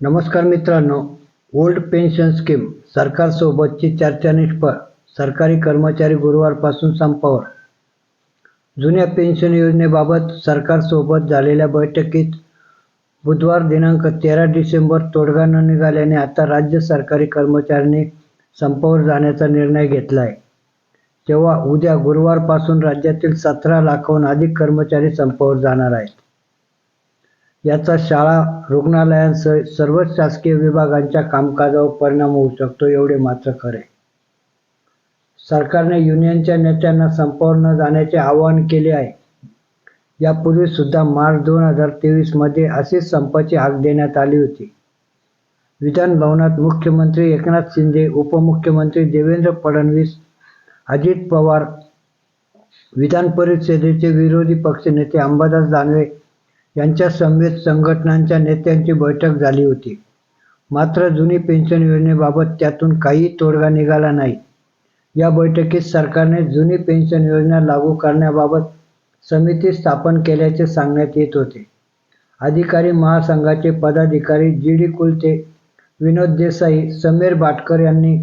नमस्कार मित्रांनो old pension scheme सरकारसोबतची चर्चा निष्फळ सरकारी कर्मचारी गुरुवारपासून संपावर. जुन्या पेन्शन योजनेबाबत सरकारसोबत झालेल्या बैठकीत बुधवार दिनांक तेरा डिसेंबर तोडगा न निघाल्याने आता राज्य सरकारी कर्मचाऱ्यांनी संपावर जाण्याचा निर्णय घेतला आहे तेव्हा उद्या गुरुवारपासून राज्यातील सतरा लाखाहून अधिक कर्मचारी संपावर जाणार आहेत. याचा शाळा रुग्णालयांसह सर्वच शासकीय विभागांच्या कामकाजावर परिणाम होऊ शकतो एवढे मात्र खरे. सरकारने युनियनच्या नेत्यांना संपावर न जाण्याचे आवाहन केले आहे. यापूर्वी सुद्धा मार्च दोन हजार तेवीसमध्ये अशीच संपाची हाक देण्यात आली होती. विधानभवनात मुख्यमंत्री एकनाथ शिंदे उपमुख्यमंत्री देवेंद्र फडणवीस अजित पवार विधान परिषदेचे विरोधी पक्षनेते अंबादास दानवे यांच्या समेत संघटनांच्या नेत्यांची बैठक झाली होती. मात्र जुनी पेन्शन योजनेबाबत त्यातून काही तोडगा निघाला नाही. या बैठकीत सरकारने जुनी पेन्शन योजना लागू करण्याबाबत समिती स्थापन केल्याचे सांगण्यात येत होते. अधिकारी महासंघाचे पदाधिकारी जी डी कुलते विनोद देसाई समीर भाटकर यांनी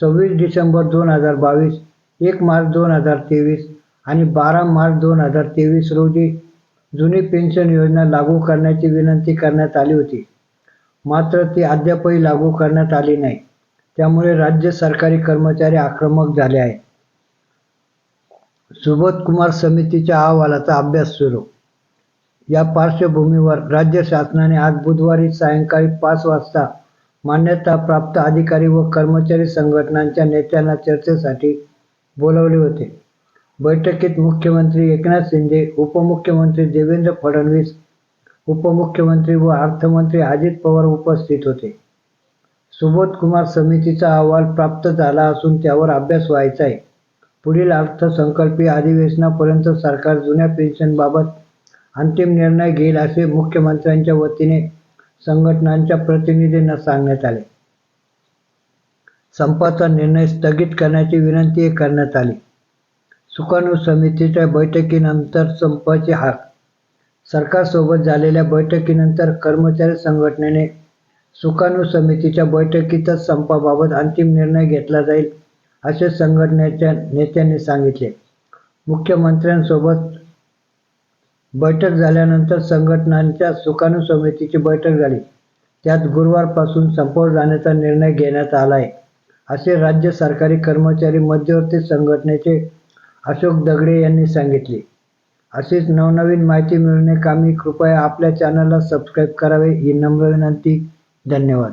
सव्वीस डिसेंबर दोन हजार बावीस एक मार्च दोन हजार तेवीस आणि बारा मार्च दोन हजार तेवीस रोजी जुनी पेन्शन योजना लागू करण्याची विनंती करण्यात आली होती. मात्र ती अद्यापही लागू करण्यात आली नाही. त्यामुळे राज्य सरकारी कर्मचारी आक्रमक झाले आहेत. सुबोध कुमार समितीच्या अहवालाचा अभ्यास सुरू. या पार्श्वभूमीवर राज्य शासनाने आज बुधवारी सायंकाळी पाच वाजता मान्यता प्राप्त अधिकारी व कर्मचारी संघटनांच्या नेत्यांना चर्चेसाठी बोलावले होते. बैठकीत मुख्यमंत्री एकनाथ शिंदे उपमुख्यमंत्री देवेंद्र फडणवीस उपमुख्यमंत्री व अर्थमंत्री अजित पवार उपस्थित होते. सुबोध कुमार समितीचा अहवाल प्राप्त झाला असून त्यावर अभ्यास व्हायचा आहे. पुढील अर्थसंकल्पीय अधिवेशनापर्यंत सरकार जुन्या पेन्शनबाबत अंतिम निर्णय घेईल असे मुख्यमंत्र्यांच्या वतीने संघटनांच्या प्रतिनिधींना सांगण्यात आले. संपाचा निर्णय स्थगित करण्याची विनंती करण्यात आली. सुकाणू समितीच्या बैठकीनंतर संपाची हाक. सरकारसोबत झालेल्या बैठकीनंतर कर्मचारी संघटनेने सुकाणू समितीच्या बैठकीतच संपाबाबत अंतिम निर्णय घेतला जाईल असे संघटनेच्या नेत्यांनी सांगितले. मुख्यमंत्र्यांसोबत बैठक झाल्यानंतर संघटनांच्या सुकाणू समितीची बैठक झाली. त्यात गुरुवारपासून संपावर जाण्याचा निर्णय घेण्यात आला आहे असे राज्य सरकारी कर्मचारी मध्यवर्ती संघटनेचे अशोक दगडे यांनी सांगितले. अशीच नवनवीन माहिती मिळवण्याकामी कृपया आपल्या चॅनलला सबस्क्राईब करावे ही नम्र विनंती. धन्यवाद.